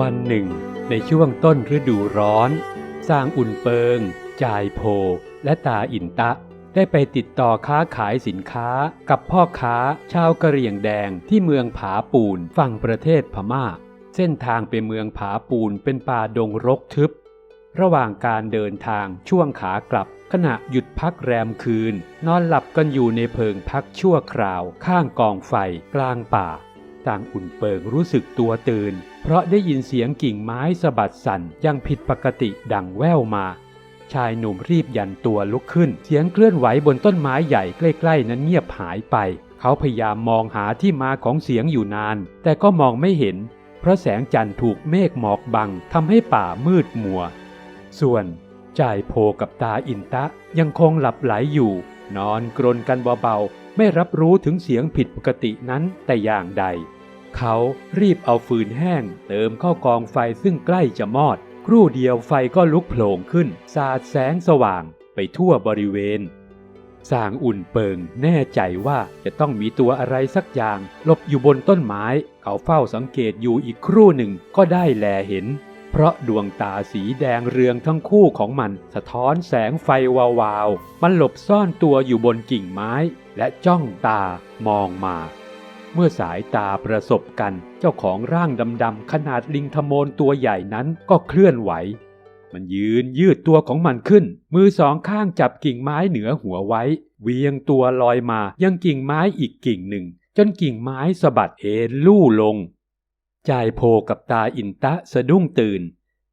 วันหนึ่ง ในช่วงต้นฤดูร้อน สร้างอุ่นเปิง จายโพ และตาอินตะ ได้ไปติดต่อค้าขายสินค้ากับพ่อค้าชาวกะเหรี่ยงแดงที่เมืองผาปูนฝั่งประเทศพม่า เส้นทางไปเมืองผาปูนเป็นป่าดงรกทึบ ระหว่างการเดินทางช่วงขากลับขณะหยุดพักแรมคืน นอนหลับกันอยู่ในเพิงพักชั่วคราวข้างกองไฟกลางป่า ต่างอุ่นเปิงรู้สึกตัวตื่น เพราะได้ยินเสียงกิ่งไม้สะบัดสั่นยังผิดปกติดังแว่วมา ชายหนุ่มรีบยันตัวลุกขึ้น เสียงเคลื่อนไหวบนต้นไม้ใหญ่ใกล้ๆ นั้นเงียบหายไป เขาพยายามมองหาที่มาของเสียงอยู่นาน แต่ก็มองไม่เห็น เพราะแสงจันทร์ถูกเมฆหมอกบังทำให้ป่ามืดมัว ส่วนจ่ายโพกับตาอินตะยังคงหลับไหลอยู่ นอนกรนกันเบาๆ ไม่รับรู้ถึงเสียงผิดปกตินั้นแต่อย่างใด เขารีบเอาฟืนแห้งเติมเข้ากองไฟซึ่งใกล้จะมอด ครู่เดียวไฟก็ลุกโผล่ขึ้น สาดแสงสว่างไปทั่วบริเวณสางอุ่นเปิงแน่ใจว่าจะต้องมีตัวอะไรสักอย่างหลบอยู่บนต้นไม้ เขาเฝ้าสังเกตอยู่อีกครู่หนึ่งก็ได้แลเห็น เพราะดวงตาสีแดงเรืองทั้งคู่ของมัน สะท้อนแสงไฟวาวๆ มันหลบซ่อนตัวอยู่บนกิ่งไม้ และจ้องตามองมา เมื่อสายตาประสบกัน เจ้าของร่างดำๆขนาดลิงทโมนตัวใหญ่นั้นก็เคลื่อนไหว มันยืนยืดตัวของมันขึ้น มือสองข้างจับกิ่งไม้เหนือหัวไว้ เวียงตัวลอยมายังกิ่งไม้อีกกิ่งหนึ่ง จนกิ่งไม้สะบัดเอ็นลู่ลง จ่ายโพกับตาอินตะสะดุ้งตื่น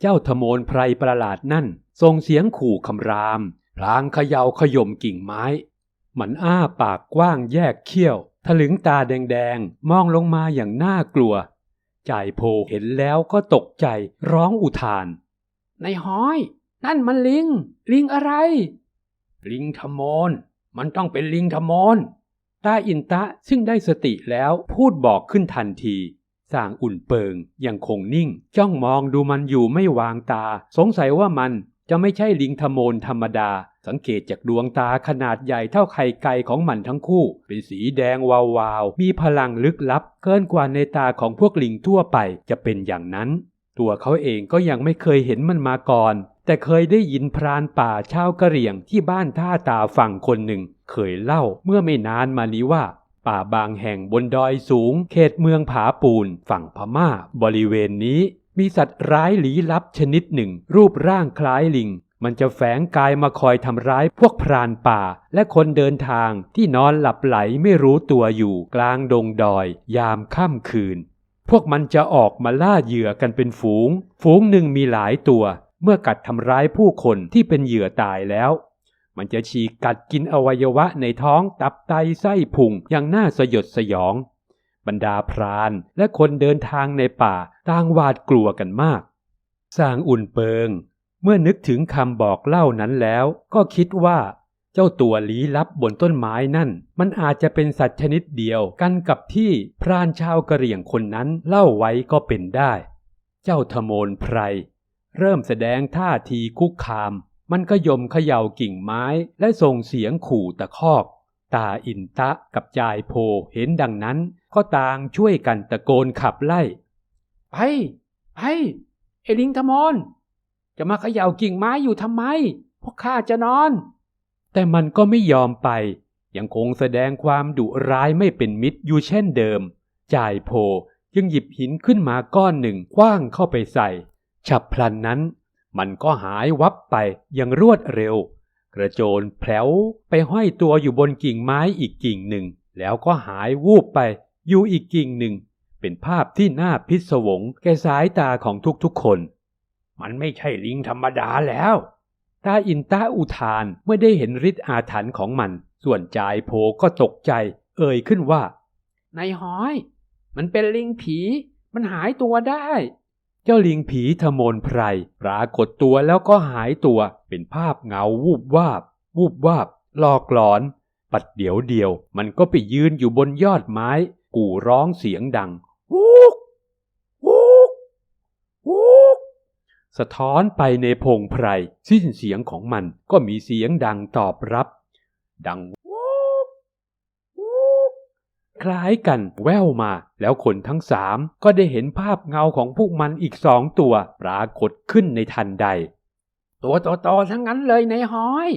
เจ้าทโมนไพรประหลาดนั่นส่งเสียงขู่คำราม พลางเขย่าขย่มกิ่งไม้ มันอ้าปากกว้างแยกเขี้ยว ถลึงตาแดงๆ มองลงมาอย่างน่ากลัว จ่ายโพเห็นแล้วก็ตกใจร้องอุทาน ในห้อย นั่นมันลิง ลิงอะไร ลิงทมน มันต้องเป็นลิงทมนตาอินตะซึ่งได้สติแล้วพูดบอกขึ้นทันที สร้างอุ่นเปิงยังคงนิ่ง จ้องมองดูมันอยู่ไม่วางตา สงสัยว่ามันจะไม่ใช่ลิงทมนธรรมดา สังเกตจากดวงตาขนาดใหญ่เท่าไข่ไก่ของมันทั้งคู่ เป็นสีแดงวาวๆมีพลังลึกลับ เกินกว่าในตาของพวกลิงทั่วไปจะเป็นอย่างนั้น ตัวเขาเองก็ยังไม่เคยเห็นมันมาก่อน แต่เคยได้ยินพรานป่าชาวกะเหรี่ยงที่บ้านท่าตาฝั่งคนหนึ่ง เคยเล่าเมื่อไม่นานมานี้ว่า ป่าบางแห่งบนดอยสูง เขตเมืองผาปูน ฝั่งพม่า บริเวณนี้ มีสัตว์ร้ายลี้ลับชนิดหนึ่ง รูปร่างคล้ายลิง มันจะแฝงกายมาคอยทำร้ายพวกพรานป่า และคนเดินทางที่นอนหลับไหลไม่รู้ตัวอยู่กลางดงดอย ยามค่ำคืน พวกมันจะออกมาล่าเหยื่อกันเป็นฝูง ฝูงหนึ่งมีหลายตัว เมื่อกัดทำร้ายผู้คนที่เป็นเหยื่อตายแล้ว มันจะฉีกกัดกินอวัยวะในท้องตับไตไส้พุงอย่างน่าสยดสยอง บรรดาพรานและคนเดินทางในป่าต่างหวาดกลัวกันมากสร้างอุ่นเปิง เมื่อนึกถึงคำบอกเล่านั้นแล้วก็คิดว่า เจ้าตัวลี้ลับบนต้นไม้นั่น มันอาจจะเป็นสัตว์ชนิดเดียวกันกับที่พรานชาวกะเหรี่ยงคนนั้นเล่าไว้ก็เป็นได้ เจ้าทโมนไพร เริ่มแสดงท่าทีคุกคาม มันก็ยมเขย่ากิ่งไม้และส่งเสียงขู่ตะคอก ตาอินตะกับจายโพเห็นดังนั้น ก็ต่างช่วยกันตะโกนขับไล่ ไป ไปไอ้ลิงทมอนจะมาเขย่ากิ่งไม้อยู่ทำไม พวกข้าจะนอน แต่มันก็ไม่ยอมไป ยังคงแสดงความดุร้ายไม่เป็นมิตรอยู่เช่นเดิม จ่ายโพจึงหยิบหินขึ้นมาก้อนหนึ่งคว้างเข้าไปใส่ ฉับพลันนั้น มันก็หายวับไปอย่างรวดเร็ว กระโจนแผลวไปห้อยตัวอยู่บนกิ่งไม้อีกกิ่งหนึ่ง แล้วก็หายวูบไปอยู่อีกกิ่งหนึ่ง เป็นภาพที่น่าพิศวงแก่สายตาของทุกๆคน มันไม่ใช่ลิงธรรมดาแล้วตาอินตาอุทานเมื่อได้เห็นฤทธิ์อาถรรพ์ของมัน ส่วนจายโพก็ตกใจ เอ่ยขึ้นว่าในห้อย มันเป็นลิงผี มันหายตัวได้ เจ้าลิงผีทมนไพรปรากฏตัวแล้วก็หายตัวเป็นภาพเงาวูบวาบ วูบวาบหลอกหลอน ปัดเดี๋ยวเดียว มันก็ไปยืนอยู่บนยอดไม้ กู่ร้องเสียงดังวูกวูกวูกสะท้อนไปในพงไพร สิ้นเสียงของมันก็มีเสียงดังตอบรับ ดัง คล้ายกันแว่วมา แล้วคนทั้งสามก็ได้เห็นภาพเงาของพวกมันอีกสองตัว ปรากฏขึ้นในทันใด ตัวโตๆทั้งนั้นเลยในห้อย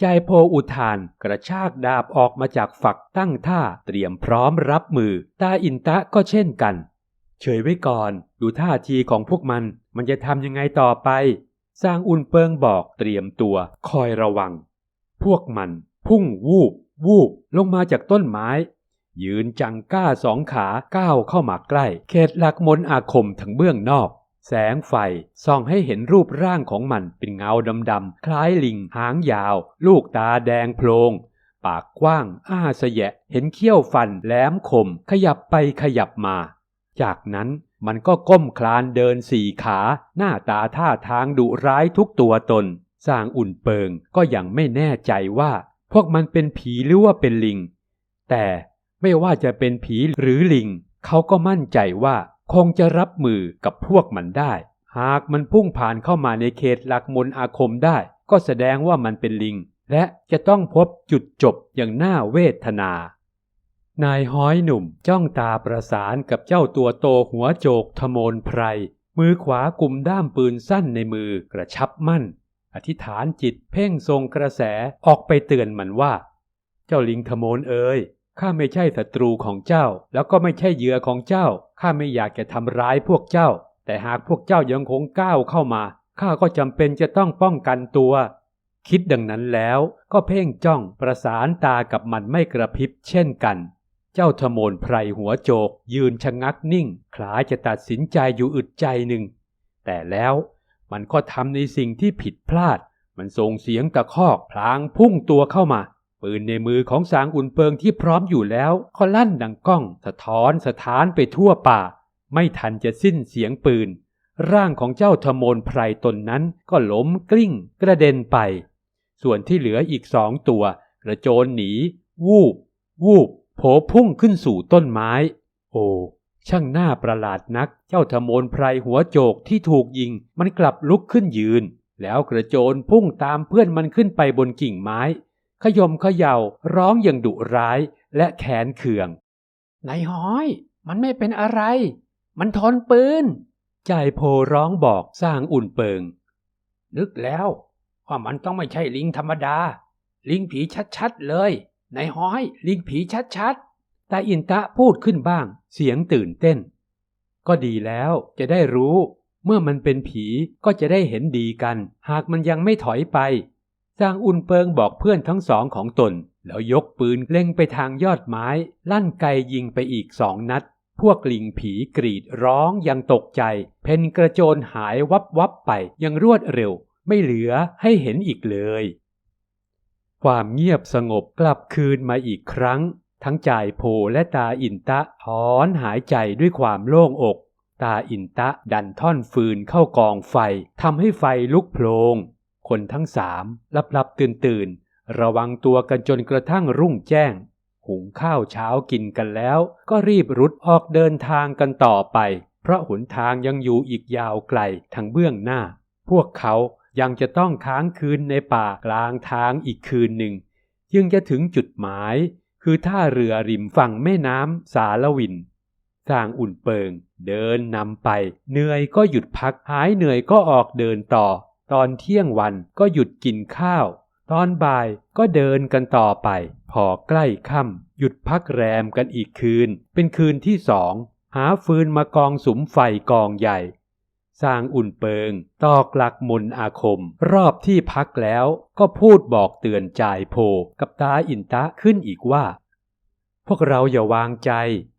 ใจโพอุทานกระชากดาบออกมาจากฝักตั้งท่าเตรียมพร้อมรับมือ ตาอินตะก็เช่นกัน เฉยไว้ก่อน ดูท่าทีของพวกมัน มันจะทำยังไงต่อไปสร้างอุ่นเปิงบอกเตรียมตัว คอยระวัง พวกมัน พุ่งวูบ วูบ ลงมาจากต้นไม้ ยืนจังก้าสองขาก้าวเข้ามาใกล้ เขตหลักมนอาคมทั้งเบื้องนอก แสงไฟส่องให้เห็นรูปร่างของมันเป็นเงาดำๆคล้ายลิงหางยาว ลูกตาแดงโพลงปากกว้าง อ้าเสยะ เห็นเขี้ยวฟันแหลมคม ขยับไปขยับมา จากนั้นมันก็ก้มคลานเดินสี่ขา หน้าตาท่าทางดุร้ายทุกตัวตน สร้างอุ่นเปิงก็ยังไม่แน่ใจว่า พวกมันเป็นผีหรือว่าเป็นลิง แต่ ไม่ว่าจะเป็นผีหรือลิง เขาก็มั่นใจว่าคงจะรับมือกับพวกมันได้ หากมันพุ่งผ่านเข้ามาในเขตหลักมนอาคมได้ ก็แสดงว่ามันเป็นลิง และจะต้องพบจุดจบอย่างน่าเวทนา นายห้อยหนุ่มจ้องตาประสานกับเจ้าตัวโตหัวโจกทโมนไพร มือขวากุมด้ามปืนสั้นในมือกระชับมั่น อธิษฐานจิตเพ่งทรงกระแสออกไปเตือนมันว่า เจ้าลิงทโมนเอ๋ย ข้าไม่ใช่ศัตรูของเจ้า แล้วก็ไม่ใช่เหยื่อของเจ้า ข้าไม่อยากจะทำร้ายพวกเจ้า แต่หากพวกเจ้ายังคงก้าวเข้ามา ข้าก็จำเป็นจะต้องป้องกันตัว คิดดังนั้นแล้วก็เพ่งจ้องประสานตากับมันไม่กระพริบเช่นกัน เจ้าทโมนไพรหัวโจก ยืนชะงักนิ่ง คล้ายจะตัดสินใจอยู่อึดใจหนึ่ง แต่แล้วมันก็ทำในสิ่งที่ผิดพลาด มันส่งเสียงตะคอกพลางพุ่งตัวเข้ามา ปืนในมือของสางอุ่นเปิงที่พร้อมอยู่แล้วก็ลั่นดังก้อง สะท้อนสถานไปทั่วป่า ไม่ทันจะสิ้นเสียงปืน ร่างของเจ้าทโมนไพรตนนั้นก็ล้มกลิ้งกระเด็นไป ส่วนที่เหลืออีกสองตัวกระโจนหนี วูบ วูบโผพุ่งขึ้นสู่ต้นไม้ โอ้ช่างหน่าประหลาดนัก เจ้าทโมนไพรหัวโจกที่ถูกยิง มันกลับลุกขึ้นยืน แล้วกระโจนพุ่งตามเพื่อนมันขึ้นไปบนกิ่งไม้ ขยมเขย่าร้องอย่างดุร้ายและแขนเคืองนายห้อย มันไม่เป็นอะไร มันทนปืนใจโพร้องบอกสร้างอุ่นเปิง นึกแล้วว่ามันต้องไม่ใช่ลิงธรรมดา ลิงผีชัดๆเลยนายห้อย ลิงผีชัดตาอินตะพูดขึ้นบ้าง เสียงตื่นเต้น ก็ดีแล้วจะได้รู้ เมื่อมันเป็นผีก็จะได้เห็นดีกัน หากมันยังไม่ถอยไป สร้างอุนเปิงบอกเพื่อนทั้งสองของตน แล้วยกปืนเล็งไปทางยอดไม้ ลั่นไกยิงไปอีกสองนัด พวกลิงผีกรีดร้องยังตกใจ เพนกระโจนหายวับวับไปยังรวดเร็ว ไม่เหลือให้เห็นอีกเลย ความเงียบสงบกลับคืนมาอีกครั้ง ทั้งจ่ายโพและตาอินตะถอนหายใจด้วยความโล่งอก ตาอินตะดันท่อนฟืนเข้ากองไฟทำให้ไฟลุกโพลง คนทั้งสามลับลับตื่นตื่นระวังตัวกันจนกระทั่งรุ่งแจ้ง หุงข้าวเช้ากินกันแล้ว ก็รีบรุดออกเดินทางกันต่อไป เพราะหนทางยังอยู่อีกยาวไกลทางเบื้องหน้า พวกเขายังจะต้องค้างคืนในป่ากลางทางอีกคืนหนึ่ง จึงจะถึงจุดหมาย คือท่าเรือริมฝั่งแม่น้ำสารวินสร้างอุ่นเปิง เดินนำไป เหนื่อยก็หยุดพักหายเหนื่อยก็ออกเดินต่อ ตอนเที่ยงวันก็หยุดกินข้าว ตอนบ่ายก็เดินกันต่อไป พอใกล้ค่ำหยุดพักแรมกันอีกคืน เป็นคืนที่สองหาฟืนมากองสุมไฟกองใหญ่ สร้างอุ่นเปิง ตอกหลักมนอาคม รอบที่พักแล้วก็พูดบอกเตือนจ่ายโพกับตาอินตะขึ้นอีกว่า พวกเราอย่าวางใจ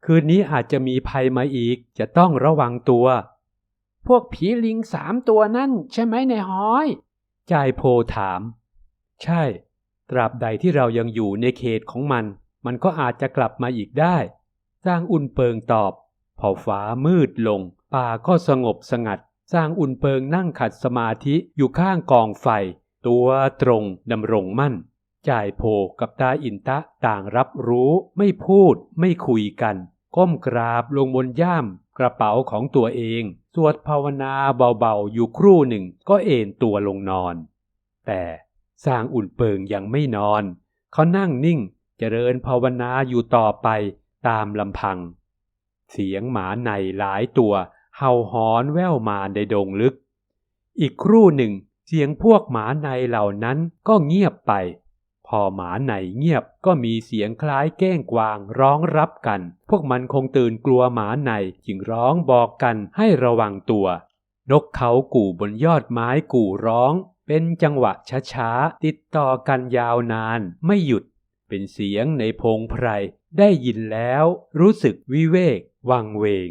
คืนนี้อาจจะมีภัยมาอีก จะต้องระวังตัว พวกผีลิงสามตัวนั่นใช่ไหมในห้อยจ่ายโพถาม ใช่ ตราบใดที่เรายังอยู่ในเขตของมัน มันก็อาจจะกลับมาอีกได้ สร้างอุ่นเปิงตอบ พอฟ้ามืดลง ป่าก็สงบสงัด สร้างอุ่นเปิงนั่งขัดสมาธิอยู่ข้างกองไฟ ตัวตรงดำรงมั่นจ่ายโพกับตาอินตะต่างรับรู้ไม่พูดไม่คุยกัน ก้มกราบลงบนย่ามกระเป๋าของตัวเอง สวดภาวนาเบาๆอยู่ครู่หนึ่งก็เอนตัวลงนอน แต่สร้างอุ่นเปิงยังไม่นอน เขานั่งนิ่งเจริญภาวนาอยู่ต่อไปตามลำพัง เสียงหมาในหลายตัวเห่าหอนแว่วมาในดงลึก อีกครู่หนึ่งเสียงพวกหมาในเหล่านั้นก็เงียบไป พอหมาในเงียบก็มีเสียงคล้ายเก้งกวางร้องรับกัน พวกมันคงตื่นกลัวหมาในจึงร้องบอกกันให้ระวังตัว นกเขากู่บนยอดไม้กู่ร้อง เป็นจังหวะช้าๆติดต่อกันยาวนานไม่หยุด เป็นเสียงในพงไพรได้ยินแล้ว รู้สึกวิเวกวังเวง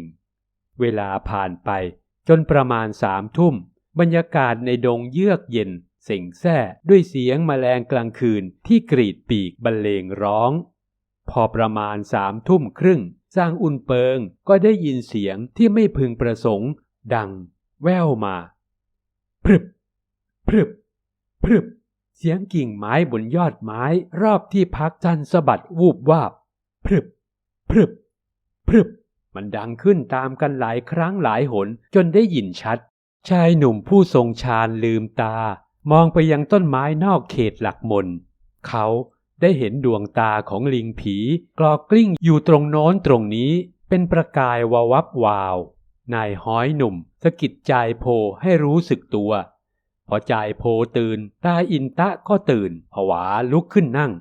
เวลาผ่านไป จนประมาณสามทุ่ม บรรยากาศในดงเยือกเย็น เส่งแซ่ด้วยเสียงแมลงกลางคืนที่กรีดปีกบรรเลงร้อง พอประมาณสามทุ่มครึ่งสร้างอุ่นเปิงก็ได้ยินเสียงที่ไม่พึงประสงค์ ดัง แว่วมา พรึบ พรึบ พรึบ เสียงกิ่งไม้บนยอดไม้รอบที่พักจันสะบัดวูบวาบ พรึบ พรึบ พรึบ มันดังขึ้นตามกันหลายครั้งหลายหนจนได้ยินชัด ชายหนุ่มผู้ทรงฌานลืมตา มองไปยังต้นไม้นอกเขตหลักมน เขาได้เห็นดวงตาของลิงผีกรอกกลิ้งอยู่ตรงโน้นตรงนี้เป็นประกายวาวับวาว นายห้อยหนุ่มสะกิดจายโพให้รู้สึกตัว พอจายโพตื่นตาอินตะก็ตื่นผวาลุกขึ้นนั่ง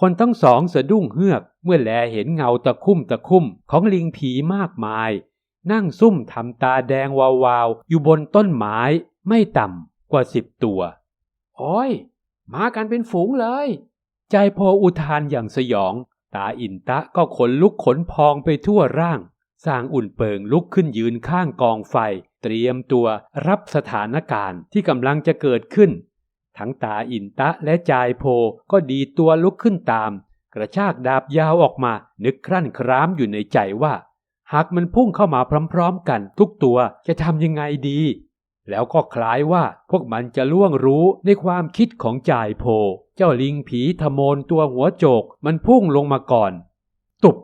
คนทั้งสองสะดุ้งเฮือก เมื่อแลเห็นเงาตะคุ่มตะคุ่มของลิงผีมากมาย นั่งซุ่มทำตาแดงวาวๆอยู่บนต้นไม้ไม่ต่ำกว่าสิบตัว โอ้ย มากันเป็นฝูงเลย ใจโพอุทานอย่างสยอง ตาอินตะก็ขนลุกขนพองไปทั่วร่าง สร้างอุ่นเปิงลุกขึ้นยืนข้างกองไฟ เตรียมตัวรับสถานการณ์ที่กำลังจะเกิดขึ้น ทั้งตาอินตะและจายโพก็ดีตัวลุกขึ้นตาม กระชากดาบยาวออกมา นึกครั่นครามอยู่ในใจว่า หากมันพุ่งเข้ามาพร้อมๆกัน ทุกตัวจะทำยังไงดี แล้วก็คล้ายว่าพวกมันจะล่วงรู้ในความคิดของจ่ายโพ เจ้าลิงผีทโมนตัวหัวโจกมันพุ่งลงมาก่อน ตุบ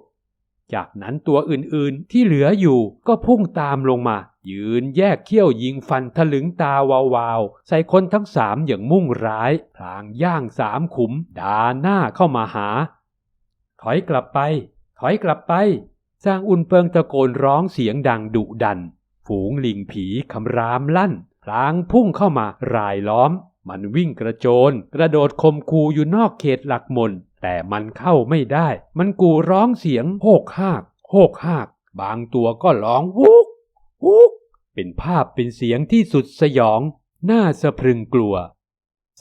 จากนั้นตัวอื่นๆที่เหลืออยู่ก็พุ่งตามลงมา ยืนแยกเขี้ยวยิงฟันทะลึงตาวาวๆ ใส่คนทั้งสามอย่างมุ่งร้ายพลางย่างสามขุมดาหน้าเข้ามาหา ถอยกลับไป ถอยกลับไป สร้างอุ่นเปิงตะโกนร้องเสียงดังดุดัน ฝูงลิงผีคำรามลั่นพลางพุ่งเข้ามารายล้อม มันวิ่งกระโจน กระโดดคมคูอยู่นอกเขตหลักมน แต่มันเข้าไม่ได้ มันกูร้องเสียงโหกหากโหกหาก บางตัวก็ร้องวุกวุกเป็นภาพเป็นเสียงที่สุดสยอง น่าสะพรึงกลัว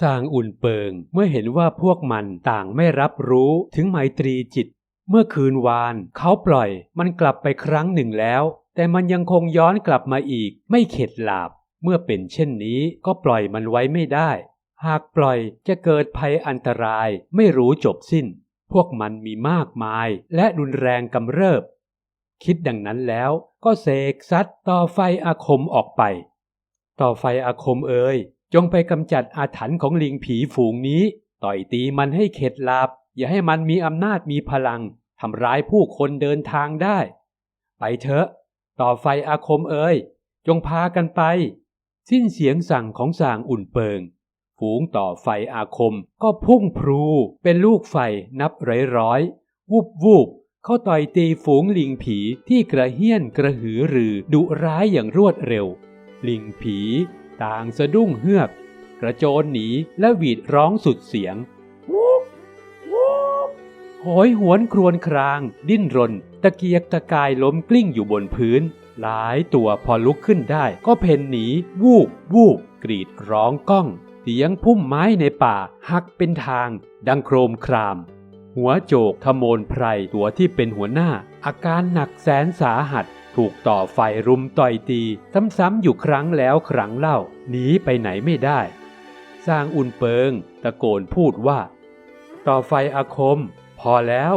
สางอุ่นเปิงเมื่อเห็นว่าพวกมันต่างไม่รับรู้ถึงไมตรีจิต เมื่อคืนวานเขาปล่อยมันกลับไปครั้งหนึ่งแล้ว แต่มันยังคงย้อนกลับมาอีก ไม่เข็ดหลาบ เมื่อเป็นเช่นนี้ก็ปล่อยมันไว้ไม่ได้ หากปล่อยจะเกิดภัยอันตรายไม่รู้จบสิ้น พวกมันมีมากมายและรุนแรงกำเริบ คิดดังนั้นแล้วก็เสกซัดต่อไฟอาคมออกไป ต่อไฟอาคมเอ่ยจงไปกำจัดอาถรรพ์ของลิงผีฝูงนี้ ต่อยตีมันให้เข็ดหลาบ อย่าให้มันมีอำนาจมีพลังทำร้ายผู้คนเดินทางได้ ไปเถอะ ต่อไฟอาคมเอ่ยจงพากันไป สิ้นเสียงสั่งของสางอุ่นเปิง ฝูงต่อไฟอาคมก็พุ่งพลูเป็นลูกไฟนับร้อยร้อยๆวูบวูบเข้าต่อยตีฝูงลิงผีที่กระเฮี้ยนกระหือรือดุร้ายอย่างรวดเร็ว ลิงผี ต่างสะดุ้งเฮือก กระโจนหนีและหวีดร้องสุดเสียง บโหยหวนครวญคราง ดิ้นรน ตะเกียกตะกายล้มกลิ้งอยู่บนพื้น หลายตัวพอลุกขึ้นได้ ก็เพ่นหนี วูบวูบกรีดร้องก้อง เสียงพุ่มไม้ในป่า หักเป็นทาง ดังโครมคราม หัวโจกขโมนไพรตัวที่เป็นหัวหน้า อาการหนักแสนสาหัส ถูกต่อไฟรุมต่อยตี ซ้ำๆอยู่ครั้งแล้วครั้งเล่าหนีไปไหนไม่ได้ สร้างอุ่นเปิง ตะโกนพูดว่า ต่อไฟอาคม พอแล้ว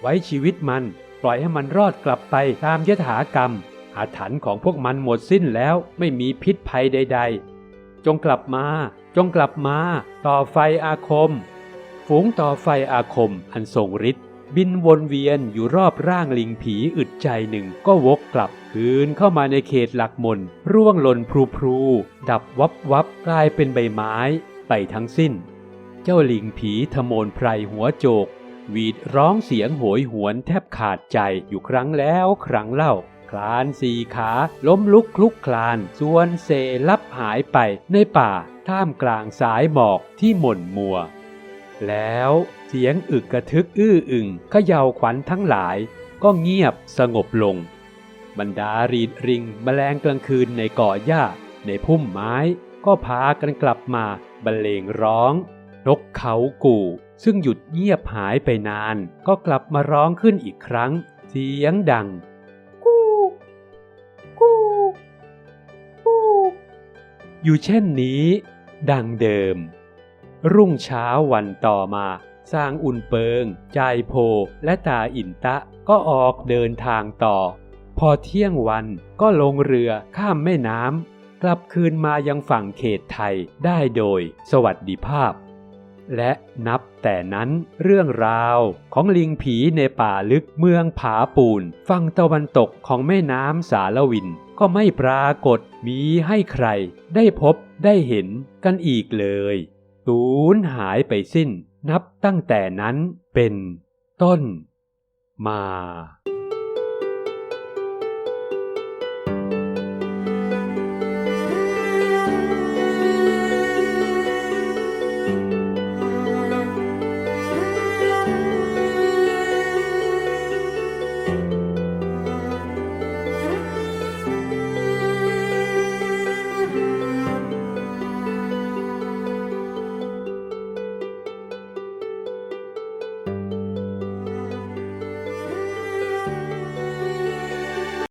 ไว้ชีวิตมัน ปล่อยให้มันรอดกลับไปตามยถากรรม อาถรรพ์ของพวกมันหมดสิ้นแล้วไม่มีพิษภัยใด ๆ จงกลับมา จงกลับมา ต่อไฟอาคม ฝูงต่อไฟอาคมอันทรงฤทธิ์บินวนเวียนอยู่รอบร่างลิงผีอึดใจหนึ่งก็วกกลับ คืนเข้ามาในเขตหลักมนร่วงหล่นพลูพลูดับวับวับกลายเป็นใบไม้ ไปทั้งสิ้น เจ้าลิงผีทโมนไพรหัวโจก หวีดร้องเสียงโหยหวนแทบขาดใจอยู่ครั้งแล้วครั้งเล่า คลานสี่ขาล้มลุกคลุกคลานส่วนเซลับหายไปในป่าท่ามกลางสายหมอกที่หม่นมัว แล้วเสียงอึกกระทึกอื้ออึงเขย่าวขวัญทั้งหลาย ก็เงียบสงบลง บรรดารีดริงแมลงกลางคืนในก่อหญ้าในพุ่มไม้ก็พากันกลับมาบรรเลงร้อง นกเขากู่ ซึ่งหยุดเงียบหายไปนาน ก็กลับมาร้องขึ้นอีกครั้ง เสียงดัง กูกูกูอยู่เช่นนี้ ดังเดิม รุ่งเช้าวันต่อมาสร้างอุ่นเปิงจายโพและตาอินตะก็ออกเดินทางต่อ พอเที่ยงวันก็ลงเรือข้ามแม่น้ำกลับคืนมายังฝั่งเขตไทยได้โดย สวัสดิภาพ และนับแต่นั้นเรื่องราวของลิงผีในป่าลึกเมืองผาปูนฝั่งตะวันตกของแม่น้ำสารวิน ก็ไม่ปรากฏมีให้ใคร ได้พบได้เห็นกันอีกเลยสูญหายไปสิ้น นับตั้งแต่นั้นเป็นต้นมา